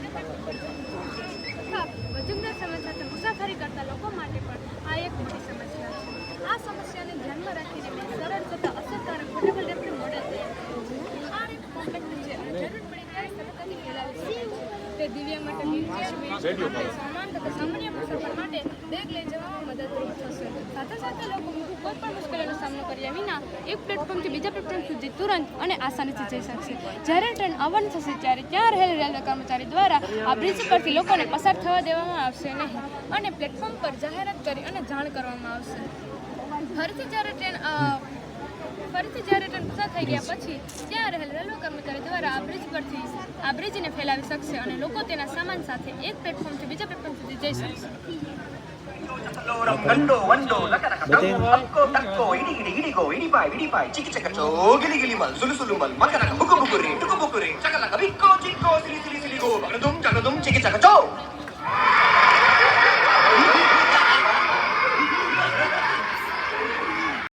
તથા વજનદાર સામાન સાથે મુસાફરી કરતા લોકો માટે પણ આ એક મોટી સમસ્યા છે. આ સમસ્યાને ધ્યાનમાં રાખીને મેં સરળ તથા અસરકારક પોર્ટેબલ રેમ્પનું મોડેલ તૈયાર છે આ છે જરૂર પડે ત્યારે સરળતાથી ફેલાવી શકાય છે તે દિવ્યાંગ માટે સામાન તથા સામાન્ય મુસાફર માટે બેગ લઈ જવામાં મદદરૂપ થશે. સાથે સાથે લોકો કોઈ પણ મુશ્કેલીનો સામનો કર્યા વિના એક પ્લેટફોર્મથી બીજા પ્લેટફોર્મ સુધી તુરંત અને આસાનીથી જઈ શકશે. જ્યારે ટ્રેન આવવાની થશે ત્યારે ત્યાં રહેલ રેલવે કર્મચારી દ્વારા આ બ્રિજ પરથી લોકોને પસાર થવા દેવામાં આવશે નહીં અને પ્લેટફોર્મ પર જાહેરાત કરી અને જાણ કરવામાં આવશે. ફરીથી જ્યારે ટ્રેન ફરીથી જ્યારે ટ્રેન પૂરા થઈ ગયા પછી ત્યાં રહેલ રેલવે કર્મચારી દ્વારા આ બ્રિજ પરથી, આ બ્રિજને ફેલાવી શકશે અને લોકો તેના સામાન સાથે એક પ્લેટફોર્મથી બીજા પ્લેટફોર્મ સુધી જઈ શકશે. 랑간도 완도 나가나가 당고 닦고 닦고 이리 이리 이리고 이리 봐 이리 봐 찌기찌기 저 길리 길리만 술술만 마카나가 부끄부끄리 뚜꾸부끄리 짜가나가 비꼬 찌꼬 슬리 슬리 슬리고 마가나동 자가동 찌기찌기 쪼